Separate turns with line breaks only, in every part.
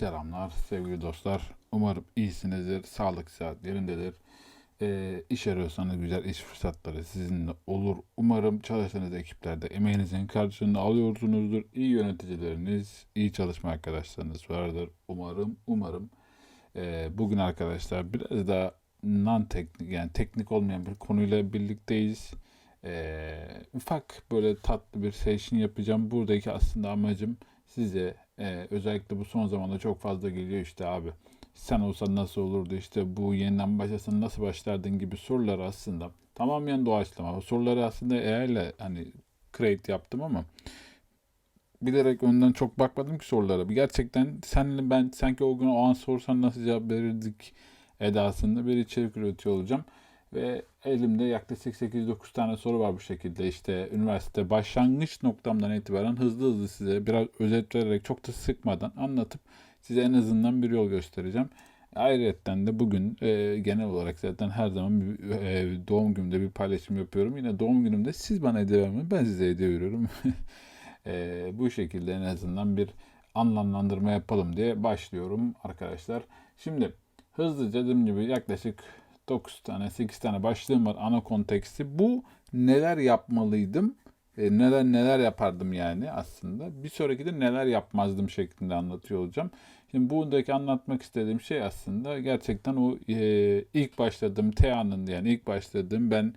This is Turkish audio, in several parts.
Selamlar sevgili dostlar. Umarım iyisinizdir, sağlık saat yerindedir. Ee, iş arıyorsanız güzel iş fırsatları sizinle olur. Umarım çalıştığınız ekiplerde emeğinizin karşılığını alıyorsunuzdur. İyi yöneticileriniz, iyi çalışma arkadaşlarınız vardır. Umarım, umarım. Ee, bugün arkadaşlar biraz daha non teknik yani teknik olmayan bir konuyla birlikteyiz. Ee, ufak böyle tatlı bir session yapacağım. Buradaki aslında amacım size e, özellikle bu son zamanda çok fazla geliyor işte abi. Sen olsan nasıl olurdu işte bu yeniden başlasan nasıl başlardın gibi sorular aslında tamamen doğaçlama. Bu soruları aslında AI hani create yaptım ama bilerek önden çok bakmadım ki sorulara. Gerçekten senle ben sanki o gün o an sorsan nasıl cevap verirdik edasında bir içerik üretiyor olacağım. Ve elimde yaklaşık 8-9 tane soru var bu şekilde. İşte üniversite başlangıç noktamdan itibaren hızlı hızlı size biraz özet vererek çok da sıkmadan anlatıp size en azından bir yol göstereceğim. Ayrıca de bugün e, genel olarak zaten her zaman bir, e, doğum günümde bir paylaşım yapıyorum. Yine doğum günümde siz bana hediye vermeyin ben size hediye veriyorum. e, bu şekilde en azından bir anlamlandırma yapalım diye başlıyorum arkadaşlar. Şimdi hızlıca dediğim gibi yaklaşık 9 tane 8 tane başlığım var ana konteksti. Bu neler yapmalıydım? E, neler neler yapardım yani aslında. Bir sonraki de neler yapmazdım şeklinde anlatıyor olacağım. Şimdi buradaki anlatmak istediğim şey aslında gerçekten o e, ilk başladığım Tea'nın yani ilk başladığım ben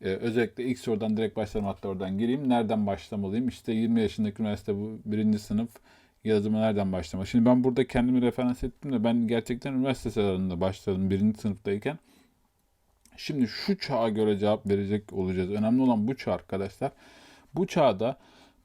e, özellikle ilk sorudan direkt başlarım hatta oradan gireyim. Nereden başlamalıyım? İşte 20 yaşındaki üniversite bu birinci sınıf yazıma nereden başlamak? Şimdi ben burada kendimi referans ettim de ben gerçekten üniversite sıralarında başladım birinci sınıftayken. Şimdi şu çağa göre cevap verecek olacağız. Önemli olan bu çağ arkadaşlar. Bu çağda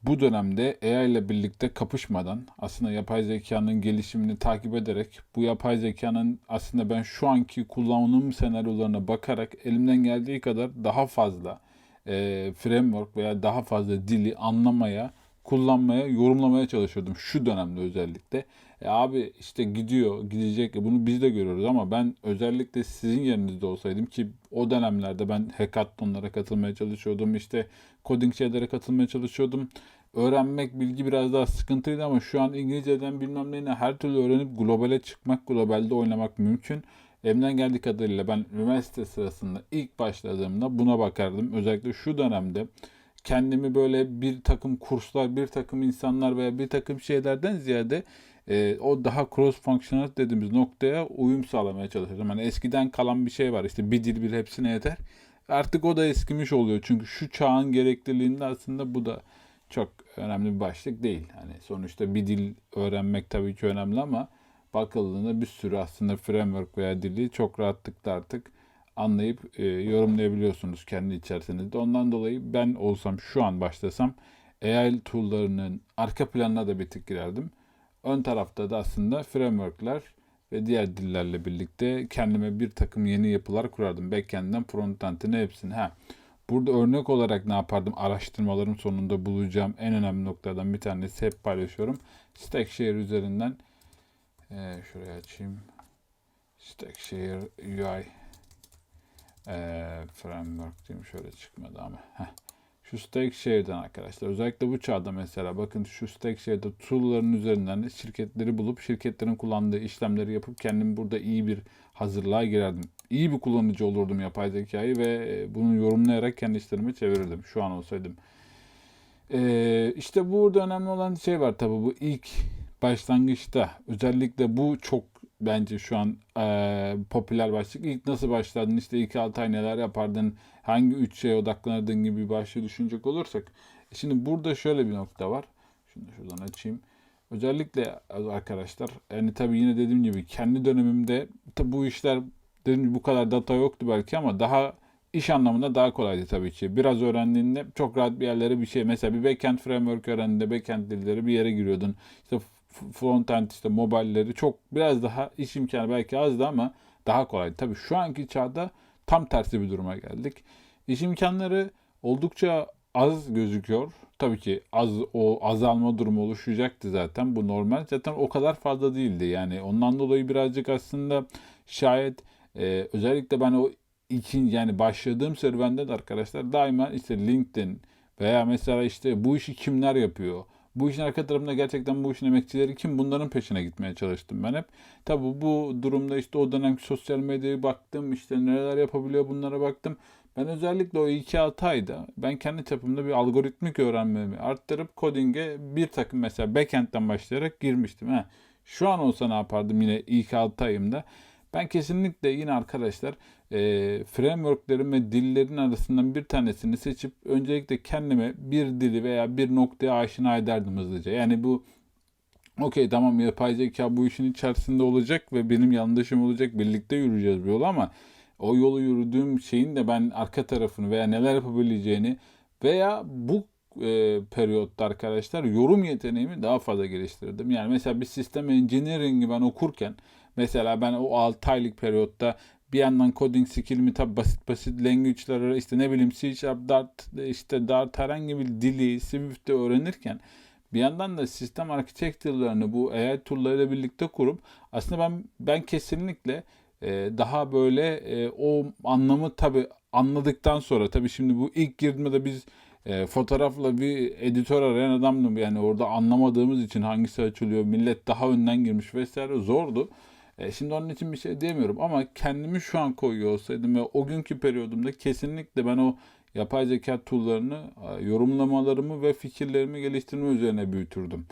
bu dönemde AI ile birlikte kapışmadan aslında yapay zekanın gelişimini takip ederek bu yapay zekanın aslında ben şu anki kullanım senaryolarına bakarak elimden geldiği kadar daha fazla e, framework veya daha fazla dili anlamaya, kullanmaya, yorumlamaya çalışıyordum şu dönemde özellikle. E abi işte gidiyor, gidecek. E bunu biz de görüyoruz ama ben özellikle sizin yerinizde olsaydım ki o dönemlerde ben hackathonlara katılmaya çalışıyordum. işte coding şeylere katılmaya çalışıyordum. Öğrenmek, bilgi biraz daha sıkıntıydı ama şu an İngilizceden bilmem ne her türlü öğrenip globale çıkmak, globalde oynamak mümkün. Elimden geldiği kadarıyla ben üniversite sırasında ilk başladığımda buna bakardım. Özellikle şu dönemde kendimi böyle bir takım kurslar, bir takım insanlar veya bir takım şeylerden ziyade e, o daha cross functional dediğimiz noktaya uyum sağlamaya çalışıyorum. Hani eskiden kalan bir şey var işte bir dil bir hepsine yeter. Artık o da eskimiş oluyor. Çünkü şu çağın gerekliliğinde aslında bu da çok önemli bir başlık değil. Hani sonuçta bir dil öğrenmek tabii ki önemli ama bakıldığında bir sürü aslında framework veya dili çok rahatlıkla artık anlayıp e, yorumlayabiliyorsunuz kendi içerisinizde. Ondan dolayı ben olsam şu an başlasam AI tool'larının arka planına da bir tık girerdim. Ön tarafta da aslında framework'ler ve diğer dillerle birlikte kendime bir takım yeni yapılar kurardım. Backend'den frontend'ine hepsini. Ha. Burada örnek olarak ne yapardım? Araştırmalarım sonunda bulacağım en önemli noktadan bir tanesi hep paylaşıyorum. Stackshare üzerinden e, şuraya açayım. Stackshare UI e, framework diyeyim şöyle çıkmadı ama. Heh. Şu Stackshare'den arkadaşlar özellikle bu çağda mesela bakın şu Stackshare'de tool'ların üzerinden şirketleri bulup şirketlerin kullandığı işlemleri yapıp kendim burada iyi bir hazırlığa girerdim. İyi bir kullanıcı olurdum yapay zekayı ve bunu yorumlayarak kendi işlerimi çevirirdim şu an olsaydım. Ee, işte burada önemli olan şey var tabii bu ilk başlangıçta özellikle bu çok bence şu an e, popüler başlık. İlk nasıl başladın işte ilk 6 ay neler yapardın hangi üç şeye odaklanırdın gibi bir başlığı düşünecek olursak. Şimdi burada şöyle bir nokta var. Şunu şuradan açayım. Özellikle arkadaşlar yani tabii yine dediğim gibi kendi dönemimde tabii bu işler dediğim gibi bu kadar data yoktu belki ama daha iş anlamında daha kolaydı tabii ki. Biraz öğrendiğinde çok rahat bir yerlere bir şey mesela bir backend framework öğrendiğinde backend dilleri bir yere giriyordun. İşte frontend işte mobilleri çok biraz daha iş imkanı belki azdı ama daha kolaydı. Tabii şu anki çağda tam tersi bir duruma geldik. İş imkanları oldukça az gözüküyor. Tabii ki az o azalma durumu oluşacaktı zaten. Bu normal. Zaten o kadar fazla değildi. Yani ondan dolayı birazcık aslında şayet e, özellikle ben o için yani başladığım serüvende de arkadaşlar daima işte LinkedIn veya mesela işte bu işi kimler yapıyor? Bu işin arka tarafında gerçekten bu işin emekçileri kim? Bunların peşine gitmeye çalıştım ben hep. Tabi bu durumda işte o dönemki sosyal medyaya baktım. işte neler yapabiliyor bunlara baktım. Ben özellikle o 2-6 ayda ben kendi çapımda bir algoritmik öğrenmemi arttırıp coding'e bir takım mesela backend'den başlayarak girmiştim. He. Şu an olsa ne yapardım yine ilk 6 ayımda? Ben kesinlikle yine arkadaşlar e, frameworklerin ve dillerin arasından bir tanesini seçip öncelikle kendime bir dili veya bir noktaya aşina ederdim hızlıca. Yani bu okey tamam yapay zeka bu işin içerisinde olacak ve benim yandaşım olacak birlikte yürüyeceğiz bu yolu ama o yolu yürüdüğüm şeyin de ben arka tarafını veya neler yapabileceğini veya bu e, periyotta arkadaşlar yorum yeteneğimi daha fazla geliştirdim. Yani mesela bir sistem engineering'i ben okurken mesela ben o 6 aylık periyotta bir yandan coding skill'imi tabi basit basit language'ları işte ne bileyim C Sharp, Dart, işte Dart herhangi bir dili Swift'te öğrenirken bir yandan da sistem architecture'larını bu AI tool'larıyla birlikte kurup aslında ben ben kesinlikle e, daha böyle e, o anlamı tabi anladıktan sonra tabi şimdi bu ilk girdiğimde biz e, fotoğrafla bir editör arayan adamdım yani orada anlamadığımız için hangisi açılıyor millet daha önden girmiş vesaire zordu. E, şimdi onun için bir şey diyemiyorum ama kendimi şu an koyuyor olsaydım ve o günkü periyodumda kesinlikle ben o yapay zeka tool'larını yorumlamalarımı ve fikirlerimi geliştirme üzerine büyütürdüm.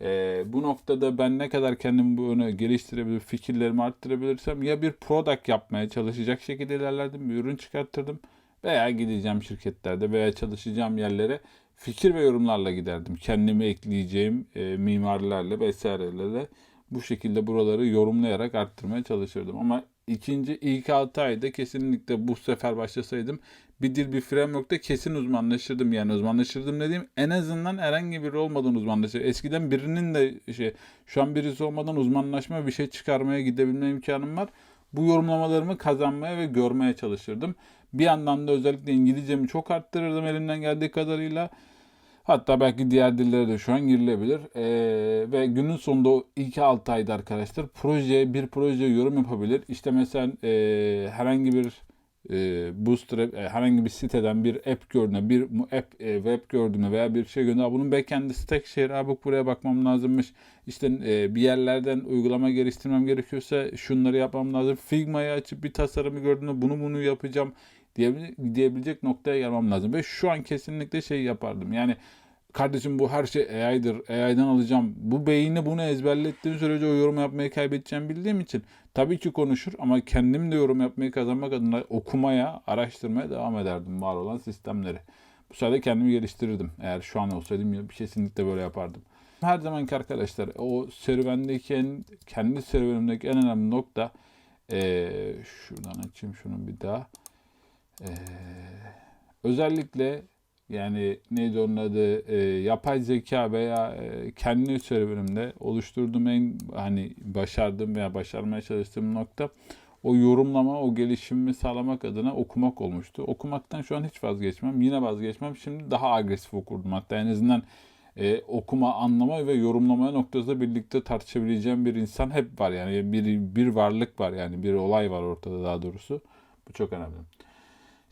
E, bu noktada ben ne kadar kendimi bu yöne geliştirebilir, fikirlerimi arttırabilirsem ya bir product yapmaya çalışacak şekilde ilerlerdim, bir ürün çıkartırdım veya gideceğim şirketlerde veya çalışacağım yerlere fikir ve yorumlarla giderdim. Kendimi ekleyeceğim e, mimarlarla vesairelerle bu şekilde buraları yorumlayarak arttırmaya çalışırdım. Ama ikinci ilk 6 ayda kesinlikle bu sefer başlasaydım bir dil bir framework'ta kesin uzmanlaşırdım. Yani uzmanlaşırdım dediğim en azından herhangi biri olmadan uzmanlaşır. Eskiden birinin de şey şu an birisi olmadan uzmanlaşma bir şey çıkarmaya gidebilme imkanım var. Bu yorumlamalarımı kazanmaya ve görmeye çalışırdım. Bir yandan da özellikle İngilizcemi çok arttırırdım elimden geldiği kadarıyla. Hatta belki diğer dillere de şu an girilebilir. Ee, ve günün sonunda o 2-6 ayda arkadaşlar projeye bir projeye yorum yapabilir. İşte mesela e, herhangi bir e, Bootstrap e, herhangi bir siteden bir app gördüğüne, bir app e, web gördüğüne veya bir şey gördüğüne bunun backend'i Stackshare abi buraya bakmam lazımmış. İşte e, bir yerlerden uygulama geliştirmem gerekiyorsa şunları yapmam lazım. Figma'yı açıp bir tasarımı gördüğümde bunu bunu yapacağım diyebilecek noktaya gelmem lazım. Ve şu an kesinlikle şey yapardım. Yani kardeşim bu her şey AI'dır. AI'dan alacağım. Bu beyni bunu ezberlettiğim sürece o yorum yapmayı kaybedeceğim bildiğim için tabii ki konuşur ama kendim de yorum yapmayı kazanmak adına okumaya, araştırmaya devam ederdim var olan sistemleri. Bu sayede kendimi geliştirirdim. Eğer şu an olsaydım kesinlikle böyle yapardım. Her zamanki arkadaşlar o serüvendeki en, kendi serüvenimdeki en önemli nokta ee, şuradan açayım şunu bir daha. Ee, özellikle yani neydi onun adı e, yapay zeka veya e, kendi serüvenimde oluşturduğum en hani başardığım veya başarmaya çalıştığım nokta o yorumlama, o gelişimimi sağlamak adına okumak olmuştu. Okumaktan şu an hiç vazgeçmem. Yine vazgeçmem. Şimdi daha agresif okurdum. Hatta en azından e, okuma, anlama ve yorumlamaya noktasında birlikte tartışabileceğim bir insan hep var. Yani bir, bir varlık var yani bir olay var ortada daha doğrusu. Bu çok önemli.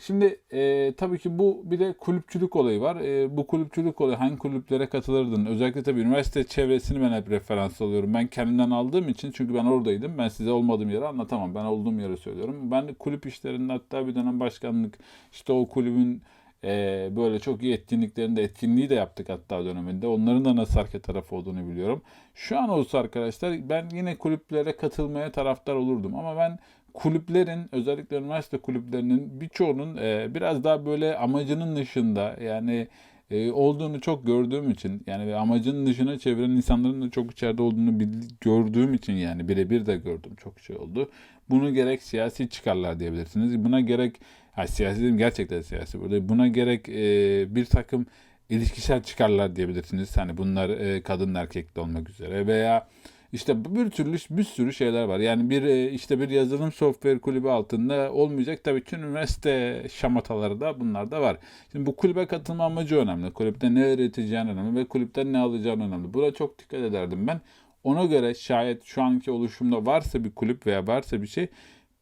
Şimdi e, tabii ki bu bir de kulüpçülük olayı var. E, bu kulüpçülük olayı hangi kulüplere katılırdın? Özellikle tabii üniversite çevresini ben hep referans alıyorum. Ben kendimden aldığım için çünkü ben oradaydım. Ben size olmadığım yeri anlatamam. Ben olduğum yeri söylüyorum. Ben kulüp işlerinde hatta bir dönem başkanlık işte o kulübün e, böyle çok iyi etkinliklerinde etkinliği de yaptık hatta döneminde. Onların da nasıl arka tarafı olduğunu biliyorum. Şu an olsa arkadaşlar ben yine kulüplere katılmaya taraftar olurdum. Ama ben kulüplerin özellikle üniversite kulüplerinin birçoğunun e, biraz daha böyle amacının dışında yani e, olduğunu çok gördüğüm için yani amacının dışına çeviren insanların da çok içeride olduğunu gördüğüm için yani birebir de gördüm çok şey oldu. Bunu gerek siyasi çıkarlar diyebilirsiniz. Buna gerek ha, siyasi dedim gerçekten siyasi burada. Buna gerek e, bir takım ilişkisel çıkarlar diyebilirsiniz. Hani bunlar e, kadın erkekli olmak üzere veya işte bir türlü bir sürü şeyler var. Yani bir e, işte bir yazılım software kulübü altında olmayacak. Tabii ki üniversite şamataları da bunlar da var. Şimdi bu kulübe katılma amacı önemli. Kulüpte ne öğreteceğin önemli ve kulüpten ne alacağın önemli. Buna çok dikkat ederdim ben. Ona göre şayet şu anki oluşumda varsa bir kulüp veya varsa bir şey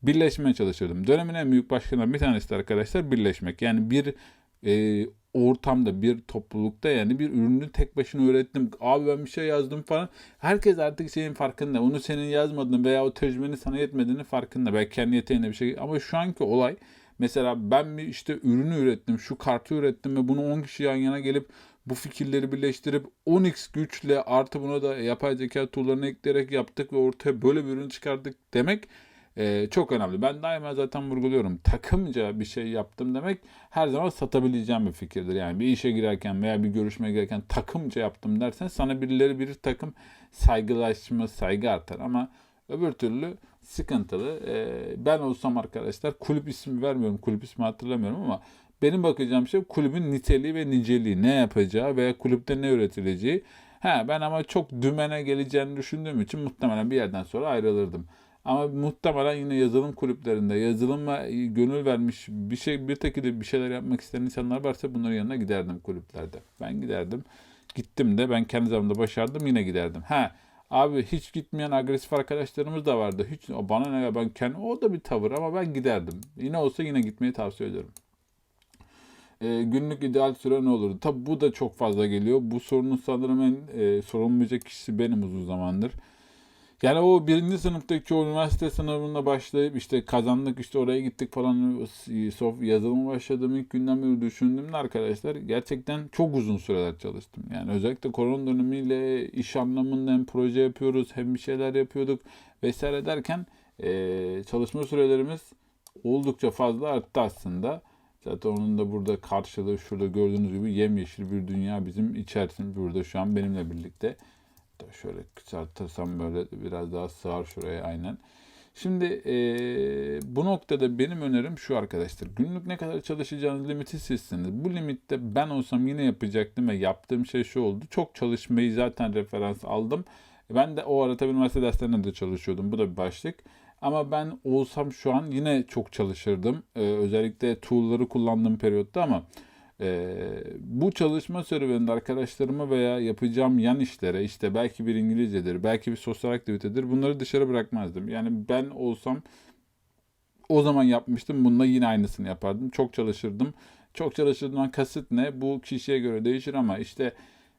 birleşmeye çalışırdım. Dönemin en büyük başkanından bir tanesi arkadaşlar birleşmek. Yani bir e, ortamda, bir toplulukta yani bir ürünü tek başına ürettim. Abi ben bir şey yazdım falan. Herkes artık şeyin farkında. Onu senin yazmadığını veya o tecrübenin sana yetmediğini farkında. Belki kendi yeteneğine bir şey. Ama şu anki olay mesela ben bir işte ürünü ürettim, şu kartı ürettim ve bunu 10 kişi yan yana gelip bu fikirleri birleştirip 10x güçle artı buna da yapay zeka tool'larını ekleyerek yaptık ve ortaya böyle bir ürün çıkardık demek e, çok önemli. Ben daima zaten vurguluyorum. Takımca bir şey yaptım demek her zaman satabileceğim bir fikirdir. Yani bir işe girerken veya bir görüşmeye girerken takımca yaptım dersen sana birileri bir takım saygılaşma, saygı artar. Ama öbür türlü sıkıntılı. E, ben olsam arkadaşlar kulüp ismi vermiyorum. Kulüp ismi hatırlamıyorum ama benim bakacağım şey kulübün niteliği ve niceliği. Ne yapacağı veya kulüpte ne üretileceği. Ha, ben ama çok dümene geleceğini düşündüğüm için muhtemelen bir yerden sonra ayrılırdım. Ama muhtemelen yine yazılım kulüplerinde yazılıma gönül vermiş bir şey bir tekide bir şeyler yapmak isteyen insanlar varsa bunların yanına giderdim kulüplerde. Ben giderdim. Gittim de ben kendi zamanımda başardım yine giderdim. Ha abi hiç gitmeyen agresif arkadaşlarımız da vardı. Hiç bana ne ya ben kendi o da bir tavır ama ben giderdim. Yine olsa yine gitmeyi tavsiye ederim. E, günlük ideal süre ne olurdu? Tabi bu da çok fazla geliyor. Bu sorunun sanırım en e, sorulmayacak kişisi benim uzun zamandır. Yani o birinci sınıftaki o üniversite sınavına başlayıp işte kazandık işte oraya gittik falan sof yazılıma başladığım ilk günden beri düşündüğümde arkadaşlar gerçekten çok uzun süreler çalıştım. Yani özellikle korona dönemiyle iş anlamında hem proje yapıyoruz hem bir şeyler yapıyorduk vesaire derken e, çalışma sürelerimiz oldukça fazla arttı aslında. Zaten onun da burada karşılığı şurada gördüğünüz gibi yemyeşil bir dünya bizim içerisinde burada şu an benimle birlikte. Şöyle kısaltırsam böyle biraz daha sığar şuraya aynen. Şimdi e, bu noktada benim önerim şu arkadaşlar. Günlük ne kadar çalışacağınız limiti sizsiniz. Bu limitte ben olsam yine yapacaktım ve yaptığım şey şu oldu. Çok çalışmayı zaten referans aldım. Ben de o arada üniversite derslerinde de çalışıyordum. Bu da bir başlık. Ama ben olsam şu an yine çok çalışırdım. Ee, özellikle tool'ları kullandığım periyotta ama e, bu çalışma serüveninde arkadaşlarıma veya yapacağım yan işlere işte belki bir İngilizcedir, belki bir sosyal aktivitedir bunları dışarı bırakmazdım. Yani ben olsam o zaman yapmıştım. Bunda yine aynısını yapardım. Çok çalışırdım. Çok çalışırdığımdan kasıt ne? Bu kişiye göre değişir ama işte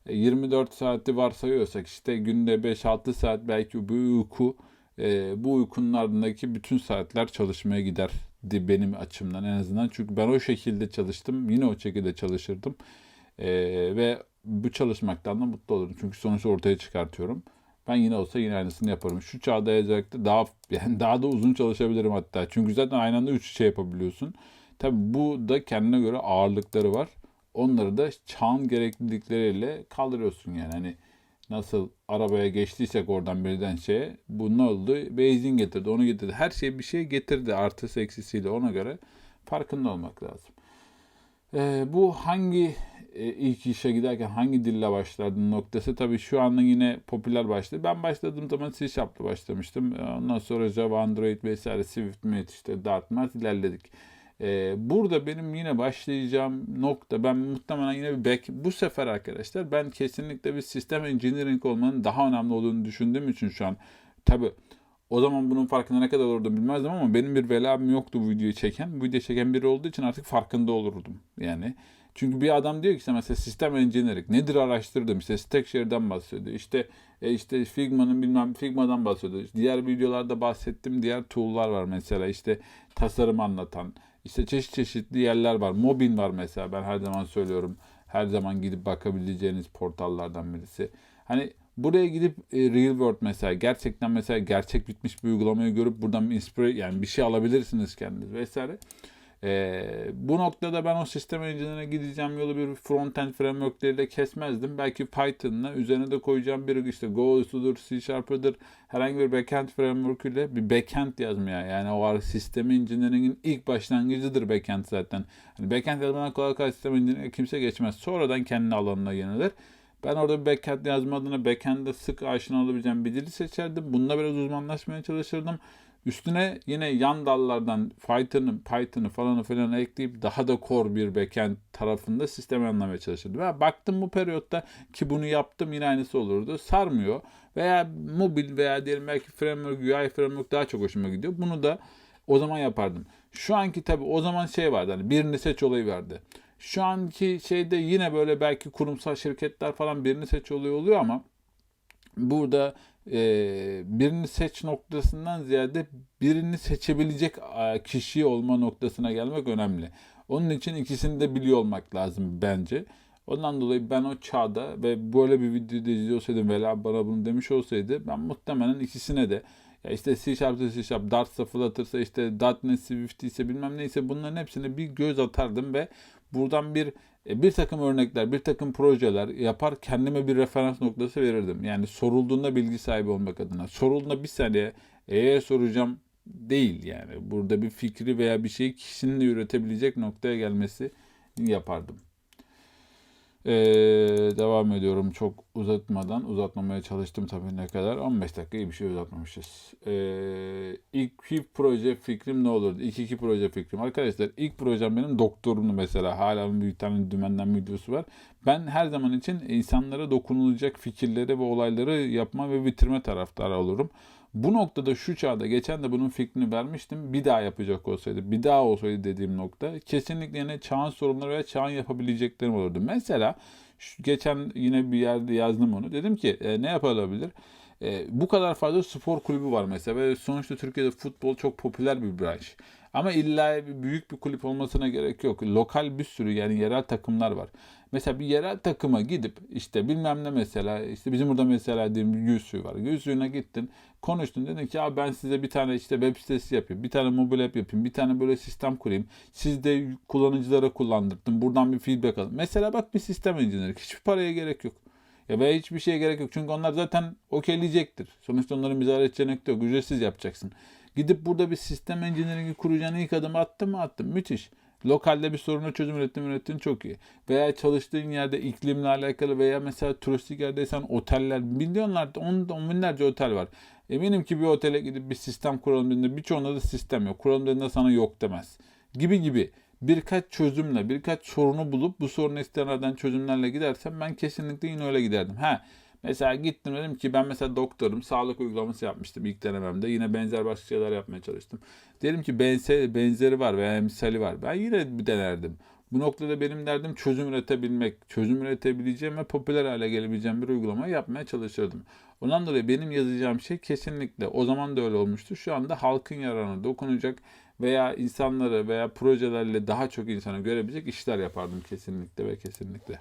24 saati varsayıyorsak işte günde 5-6 saat belki bu uyku e, bu uykunun ardındaki bütün saatler çalışmaya giderdi benim açımdan en azından. Çünkü ben o şekilde çalıştım. Yine o şekilde çalışırdım. E, ve bu çalışmaktan da mutlu olurum. Çünkü sonuçta ortaya çıkartıyorum. Ben yine olsa yine aynısını yaparım. Şu çağda özellikle daha yani daha da uzun çalışabilirim hatta. Çünkü zaten aynı anda 3 şey yapabiliyorsun. Tabi bu da kendine göre ağırlıkları var. Onları da çağın gereklilikleriyle kaldırıyorsun yani. Hani nasıl arabaya geçtiysek oradan birden şeye bu ne oldu? Benzin getirdi, onu getirdi. Her şey bir şey getirdi artı eksisiyle ona göre farkında olmak lazım. Ee, bu hangi e, ilk işe giderken hangi dille başlardın noktası tabii şu anda yine popüler başladı. Ben başladığım zaman C Sharp'la başlamıştım. Ondan sonra Java, Android vesaire Swift, Met, işte Dart, ilerledik. Ee, burada benim yine başlayacağım nokta ben muhtemelen yine bir back bu sefer arkadaşlar ben kesinlikle bir sistem engineering olmanın daha önemli olduğunu düşündüğüm için şu an tabi o zaman bunun farkında ne kadar olurdum bilmezdim ama benim bir velam yoktu bu videoyu çeken. Bu videoyu çeken biri olduğu için artık farkında olurdum. Yani çünkü bir adam diyor ki işte mesela sistem engineering nedir araştırdım işte Stackshare'den bahsediyor. İşte e işte Figma'nın bilmem Figma'dan bahsediyor. Diğer videolarda bahsettiğim diğer tool'lar var mesela işte tasarım anlatan işte çeşit çeşitli yerler var. Mobin var mesela ben her zaman söylüyorum. Her zaman gidip bakabileceğiniz portallardan birisi. Hani buraya gidip e, real world mesela gerçekten mesela gerçek bitmiş bir uygulamayı görüp buradan bir inspire yani bir şey alabilirsiniz kendiniz vesaire. Ee, bu noktada ben o sistem engine'ine gideceğim yolu bir front-end frameworkleriyle kesmezdim. Belki Python'la üzerine de koyacağım bir işte Go'sudur, C Sharp'ıdır herhangi bir backend framework ile bir backend yazmaya yani o sistem engineering'in ilk başlangıcıdır backend zaten. Hani backend yazmadan kolay kolay sistem engineering kimse geçmez. Sonradan kendi alanına yönelir. Ben orada bir backend yazma adına backend'de sık aşina olabileceğim bir dili seçerdim. Bununla biraz uzmanlaşmaya çalışırdım. Üstüne yine yan dallardan Python'ı, Python'ı falanı falan ekleyip daha da core bir backend tarafında sistemi anlamaya çalışırdım. Ve baktım bu periyotta ki bunu yaptım yine aynısı olurdu. Sarmıyor. Veya mobil veya diyelim belki framework, UI framework daha çok hoşuma gidiyor. Bunu da o zaman yapardım. Şu anki tabii o zaman şey vardı hani birini seç olayı vardı. Şu anki şeyde yine böyle belki kurumsal şirketler falan birini seç oluyor oluyor ama burada e, birini seç noktasından ziyade birini seçebilecek kişi olma noktasına gelmek önemli. Onun için ikisini de biliyor olmak lazım bence. Ondan dolayı ben o çağda ve böyle bir videoda izliyorsaydım veya bana bunu demiş olsaydı ben muhtemelen ikisine de ya işte C Sharp'ta C Sharp, Dart'sa Flutter'sa işte .NET Swift ise bilmem neyse bunların hepsine bir göz atardım ve buradan bir bir takım örnekler, bir takım projeler yapar kendime bir referans noktası verirdim. Yani sorulduğunda bilgi sahibi olmak adına. Sorulduğunda bir saniye eğer soracağım değil yani. Burada bir fikri veya bir şeyi kişinin de üretebilecek noktaya gelmesi yapardım. Ee, devam ediyorum çok uzatmadan. Uzatmamaya çalıştım tabii ne kadar. 15 dakika iyi bir şey uzatmamışız. Ee, iki proje fikrim ne olurdu? İlk iki proje fikrim. Arkadaşlar ilk projem benim doktorumdu mesela. Hala bir tane dümenden videosu var. Ben her zaman için insanlara dokunulacak fikirleri ve olayları yapma ve bitirme taraftarı olurum. Bu noktada şu çağda geçen de bunun fikrini vermiştim. Bir daha yapacak olsaydı, bir daha olsaydı dediğim nokta kesinlikle yine çağın sorunları ve çağın yapabileceklerim olurdu. Mesela şu, geçen yine bir yerde yazdım onu. Dedim ki e, ne yapılabilir? E, bu kadar fazla spor kulübü var mesela ve sonuçta Türkiye'de futbol çok popüler bir branş. Ama illa büyük bir kulüp olmasına gerek yok. Lokal bir sürü yani yerel takımlar var. Mesela bir yerel takıma gidip işte bilmem ne mesela işte bizim burada mesela diyelim Yüzüğü var. Yüzüğüne gittin konuştun dedin ki abi ben size bir tane işte web sitesi yapayım. Bir tane mobil app yapayım. Bir tane böyle sistem kurayım. Siz de kullanıcılara kullandırdım. Buradan bir feedback alın. Mesela bak bir sistem engineer. Hiçbir paraya gerek yok. Ya veya hiçbir şeye gerek yok. Çünkü onlar zaten okeyleyecektir. Sonuçta onların müzahar edecek yok. Ücretsiz yapacaksın. Gidip burada bir sistem engineering'i kuracağını ilk adım attın mı attın. Müthiş. Lokalde bir soruna çözüm ürettin ürettin çok iyi. Veya çalıştığın yerde iklimle alakalı veya mesela turistik yerdeysen oteller milyonlarca on, on binlerce otel var. Eminim ki bir otele gidip bir sistem kuralım dediğinde birçoğunda da sistem yok. Kuralım dediğinde sana yok demez. Gibi gibi birkaç çözümle, birkaç sorunu bulup bu sorunu istinaden çözümlerle gidersem ben kesinlikle yine öyle giderdim. Ha Mesela gittim dedim ki ben mesela doktorum sağlık uygulaması yapmıştım ilk denememde. Yine benzer başka şeyler yapmaya çalıştım. Dedim ki benzer, benzeri var veya emsali var. Ben yine bir denerdim. Bu noktada benim derdim çözüm üretebilmek. Çözüm üretebileceğim ve popüler hale gelebileceğim bir uygulama yapmaya çalışırdım. Ondan dolayı benim yazacağım şey kesinlikle o zaman da öyle olmuştu. Şu anda halkın yararına dokunacak veya insanları veya projelerle daha çok insana görebilecek işler yapardım kesinlikle ve kesinlikle.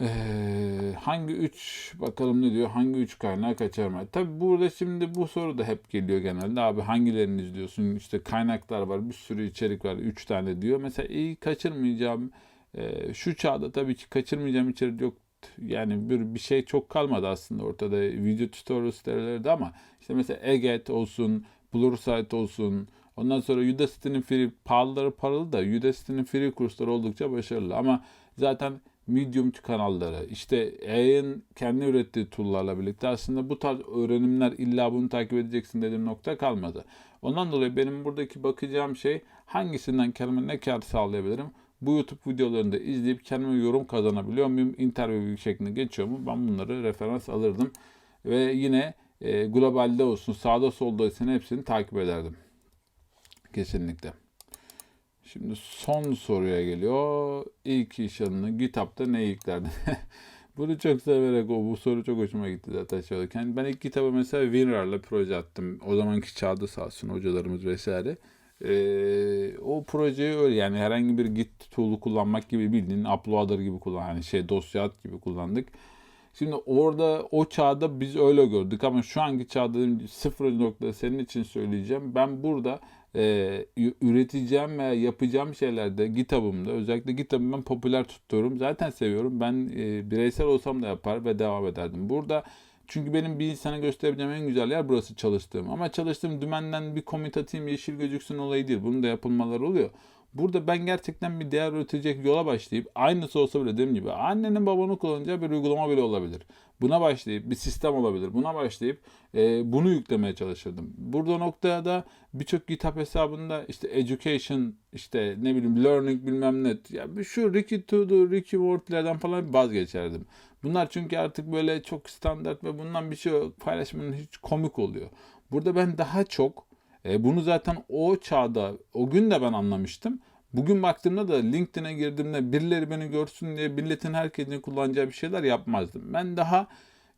Ee, hangi üç bakalım ne diyor? Hangi üç kaynağı kaçar mı? Tabi burada şimdi bu soru da hep geliyor genelde. Abi hangilerini izliyorsun? İşte kaynaklar var, bir sürü içerik var. Üç tane diyor. Mesela iyi kaçırmayacağım e, şu çağda tabii ki kaçırmayacağım içerik yok. Yani bir, bir şey çok kalmadı aslında ortada. Video tutorial siteleri de ama işte mesela Eget olsun, Blursite olsun, Ondan sonra Udacity'nin free, pahalıları paralı da Udacity'nin free kursları oldukça başarılı. Ama zaten Medium kanalları, işte AI'ın kendi ürettiği tool'larla birlikte aslında bu tarz öğrenimler illa bunu takip edeceksin dediğim nokta kalmadı. Ondan dolayı benim buradaki bakacağım şey hangisinden kendime ne kar sağlayabilirim? Bu YouTube videolarını da izleyip kendime yorum kazanabiliyor muyum? Interview şeklinde geçiyor mu? Ben bunları referans alırdım. Ve yine e, globalde olsun, sağda solda olsun hepsini takip ederdim. Kesinlikle. Şimdi son soruya geliyor. İlk iş alanını GitHub'da ne yüklerdin? Bunu çok severek o bu soru çok hoşuma gitti zaten şey Yani ben ilk kitabı mesela WinRAR'la proje attım. O zamanki çağda sağ olsun hocalarımız vesaire. Ee, o projeyi öyle yani herhangi bir git tool'u kullanmak gibi bildiğin uploader gibi kullan hani şey dosya at gibi kullandık. Şimdi orada o çağda biz öyle gördük ama şu anki çağda sıfır nokta senin için söyleyeceğim. Ben burada e, üreteceğim veya yapacağım şeylerde GitHub'ımda özellikle GitHub'ı ben popüler tutuyorum. Zaten seviyorum. Ben e, bireysel olsam da yapar ve devam ederdim. Burada çünkü benim bir insana gösterebileceğim en güzel yer burası çalıştığım. Ama çalıştığım dümenden bir komit atayım yeşil gözüksün olayı değil. Bunun da yapılmaları oluyor. Burada ben gerçekten bir değer üretecek yola başlayıp aynısı olsa bile dediğim gibi annenin babanın kullanacağı bir uygulama bile olabilir. Buna başlayıp bir sistem olabilir. Buna başlayıp e, bunu yüklemeye çalışırdım. Burada noktaya da birçok GitHub hesabında işte education, işte ne bileyim learning bilmem ne. Ya şu Ricky Todo, Ricky Morty'lerden falan vazgeçerdim. Bunlar çünkü artık böyle çok standart ve bundan bir şey paylaşmanın hiç komik oluyor. Burada ben daha çok e, bunu zaten o çağda, o gün de ben anlamıştım. Bugün baktığımda da LinkedIn'e girdiğimde birileri beni görsün diye milletin herkesin kullanacağı bir şeyler yapmazdım. Ben daha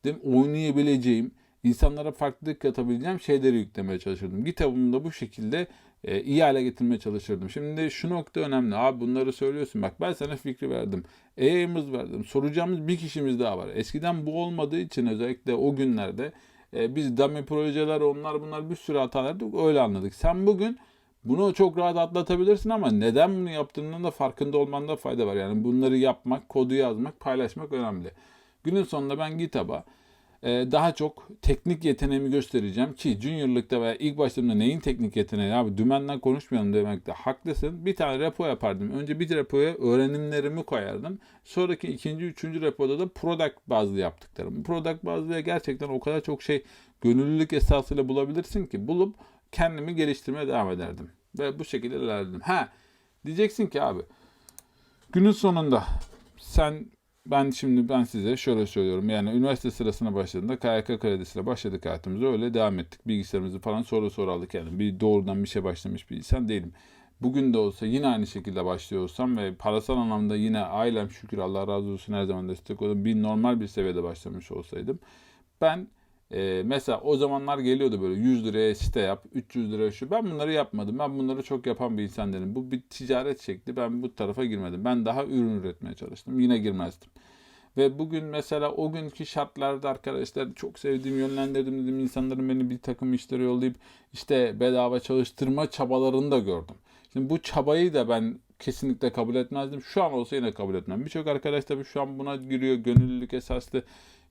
dedim, oynayabileceğim, insanlara farklılık katabileceğim şeyleri yüklemeye çalışırdım. GitHub'ımı da bu şekilde e, iyi hale getirmeye çalışırdım. Şimdi şu nokta önemli. Abi bunları söylüyorsun. Bak ben sana fikri verdim. AI'mız verdim. Soracağımız bir kişimiz daha var. Eskiden bu olmadığı için özellikle o günlerde e, biz dummy projeler onlar bunlar bir sürü hata yaptık. Öyle anladık. Sen bugün bunu çok rahat atlatabilirsin ama neden bunu yaptığının da farkında olmanda fayda var. Yani bunları yapmak, kodu yazmak, paylaşmak önemli. Günün sonunda ben GitHub'a daha çok teknik yeteneğimi göstereceğim ki Junior'lıkta veya ilk başladığımda neyin teknik yeteneği abi dümenden konuşmayalım demekte haklısın. Bir tane repo yapardım. Önce bir repoya öğrenimlerimi koyardım. Sonraki ikinci, üçüncü repoda da product bazlı yaptıklarım. Product bazlıya gerçekten o kadar çok şey gönüllülük esasıyla bulabilirsin ki bulup kendimi geliştirmeye devam ederdim. Ve bu şekilde ilerledim. Ha diyeceksin ki abi günün sonunda sen ben şimdi ben size şöyle söylüyorum. Yani üniversite sırasına başladığında KYK kredisiyle başladık hayatımıza. Öyle devam ettik. Bilgisayarımızı falan soru soru aldık. Yani bir doğrudan bir şey başlamış bir insan değilim. Bugün de olsa yine aynı şekilde başlıyor olsam ve parasal anlamda yine ailem şükür Allah razı olsun her zaman destek oldu. Bir normal bir seviyede başlamış olsaydım ben e, mesela o zamanlar geliyordu böyle 100 liraya site yap, 300 liraya şu. Ben bunları yapmadım. Ben bunları çok yapan bir insan değilim. Bu bir ticaret şekli. Ben bu tarafa girmedim. Ben daha ürün üretmeye çalıştım. Yine girmezdim. Ve bugün mesela o günkü şartlarda arkadaşlar çok sevdiğim, yönlendirdim dediğim insanların beni bir takım işlere yollayıp işte bedava çalıştırma çabalarını da gördüm. Şimdi bu çabayı da ben kesinlikle kabul etmezdim. Şu an olsa yine kabul etmem. Birçok arkadaş tabii şu an buna giriyor. Gönüllülük esaslı.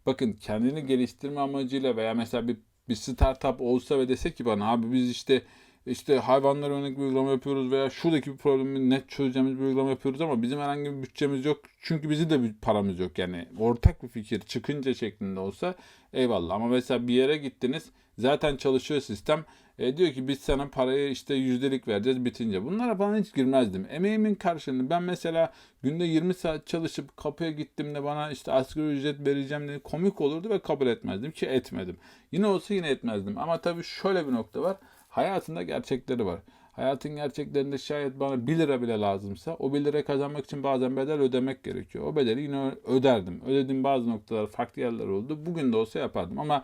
Bakın kendini geliştirme amacıyla veya mesela bir, bir startup olsa ve dese ki bana abi biz işte işte hayvanlara yönelik bir uygulama yapıyoruz veya şuradaki bir problemi net çözeceğimiz bir uygulama yapıyoruz ama bizim herhangi bir bütçemiz yok. Çünkü bizim de bir paramız yok yani. Ortak bir fikir çıkınca şeklinde olsa eyvallah. Ama mesela bir yere gittiniz zaten çalışıyor sistem. E, diyor ki biz sana parayı işte yüzdelik vereceğiz bitince. Bunlara falan hiç girmezdim. Emeğimin karşılığını ben mesela günde 20 saat çalışıp kapıya gittim de bana işte asgari ücret vereceğim diye komik olurdu ve kabul etmezdim ki etmedim. Yine olsa yine etmezdim. Ama tabii şöyle bir nokta var. Hayatında gerçekleri var. Hayatın gerçeklerinde şayet bana 1 lira bile lazımsa o 1 lira kazanmak için bazen bedel ödemek gerekiyor. O bedeli yine öderdim. Ödediğim bazı noktalar farklı yerler oldu. Bugün de olsa yapardım ama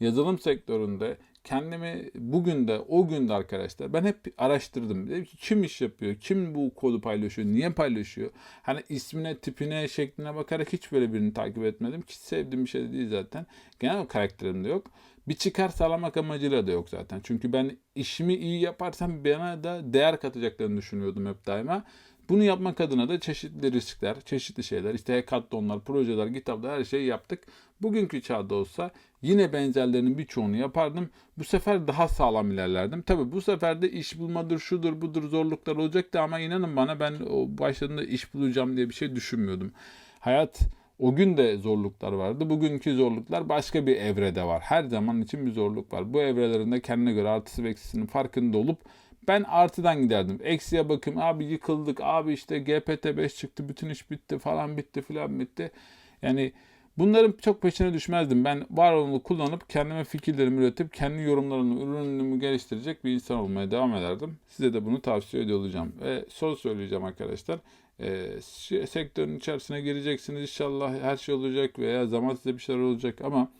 yazılım sektöründe kendimi bugün de o günde arkadaşlar ben hep araştırdım. Dedim ki kim iş yapıyor? Kim bu kodu paylaşıyor? Niye paylaşıyor? Hani ismine, tipine, şekline bakarak hiç böyle birini takip etmedim. Hiç sevdiğim bir şey değil zaten. Genel karakterimde yok. Bir çıkar sağlamak amacıyla da yok zaten. Çünkü ben işimi iyi yaparsam bana da değer katacaklarını düşünüyordum hep daima. Bunu yapmak adına da çeşitli riskler, çeşitli şeyler, işte hackathonlar, projeler, GitHub'da her şeyi yaptık. Bugünkü çağda olsa yine benzerlerinin birçoğunu yapardım. Bu sefer daha sağlam ilerlerdim. Tabi bu sefer de iş bulmadır, şudur, budur zorluklar olacaktı ama inanın bana ben o başladığında iş bulacağım diye bir şey düşünmüyordum. Hayat o gün de zorluklar vardı. Bugünkü zorluklar başka bir evrede var. Her zaman için bir zorluk var. Bu evrelerinde kendine göre artısı ve eksisinin farkında olup ben artıdan giderdim. Eksiye bakım abi yıkıldık abi işte GPT-5 çıktı bütün iş bitti falan bitti filan bitti. Yani bunların çok peşine düşmezdim. Ben var olanı kullanıp kendime fikirlerimi üretip kendi yorumlarımı, ürünümü geliştirecek bir insan olmaya devam ederdim. Size de bunu tavsiye ediyor olacağım. Ve son söyleyeceğim arkadaşlar. E, sektörün içerisine gireceksiniz inşallah her şey olacak veya zaman size bir şeyler olacak ama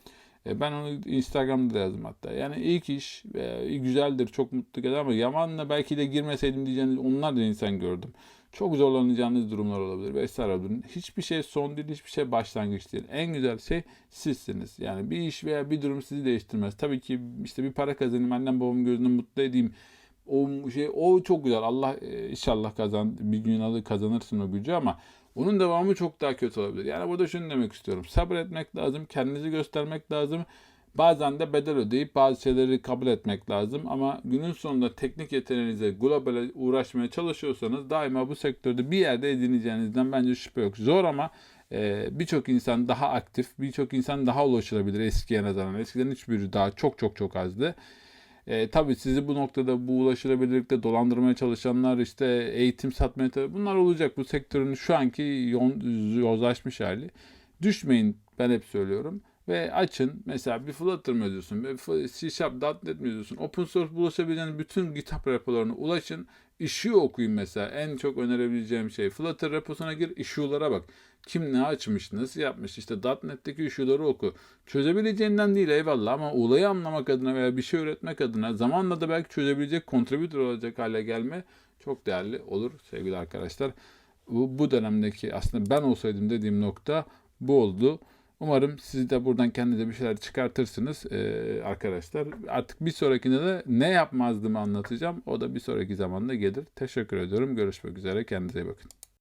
ben onu Instagram'da da yazdım hatta. Yani ilk iş e, güzeldir, çok mutlu eder ama Yaman'la belki de girmeseydim diyeceğiniz onlar da insan gördüm. Çok zorlanacağınız durumlar olabilir vesaire. Hiçbir şey son değil, hiçbir şey başlangıç değil. En güzel şey sizsiniz. Yani bir iş veya bir durum sizi değiştirmez. Tabii ki işte bir para kazanayım, annem babamın gözünde mutlu edeyim. O şey o çok güzel. Allah e, inşallah kazan bir gün kazanırsın o gücü ama onun devamı çok daha kötü olabilir. Yani burada şunu demek istiyorum. Sabretmek lazım, kendinizi göstermek lazım. Bazen de bedel ödeyip bazı şeyleri kabul etmek lazım. Ama günün sonunda teknik yeteneğinize, globale uğraşmaya çalışıyorsanız daima bu sektörde bir yerde edineceğinizden bence şüphe yok. Zor ama e, birçok insan daha aktif, birçok insan daha ulaşılabilir eskiye nazaran. Eskiden hiçbiri daha çok çok çok azdı. E, tabii sizi bu noktada bu ulaşılabilirlikte dolandırmaya çalışanlar işte eğitim satmaya tabii bunlar olacak. Bu sektörün şu anki yozlaşmış hali. Düşmeyin ben hep söylüyorum. Ve açın. Mesela bir Flutter mı yazıyorsun, C Sharp, .NET mi yazıyorsun? Open source ulaşabileceğiniz bütün GitHub repolarına ulaşın. Issue okuyun mesela. En çok önerebileceğim şey. Flutter reposuna gir, issue'lara bak. Kim ne açmış, nasıl yapmış, işte .NET'teki issue'ları oku. Çözebileceğinden değil eyvallah ama olayı anlamak adına veya bir şey öğretmek adına zamanla da belki çözebilecek, contributor olacak hale gelme çok değerli olur sevgili arkadaşlar. Bu, bu dönemdeki aslında ben olsaydım dediğim nokta bu oldu. Umarım siz de buradan kendinize bir şeyler çıkartırsınız eee, arkadaşlar. Artık bir sonrakinde de ne yapmazdığımı anlatacağım. O da bir sonraki zamanda gelir. Teşekkür ediyorum. Görüşmek üzere. Kendinize iyi bakın.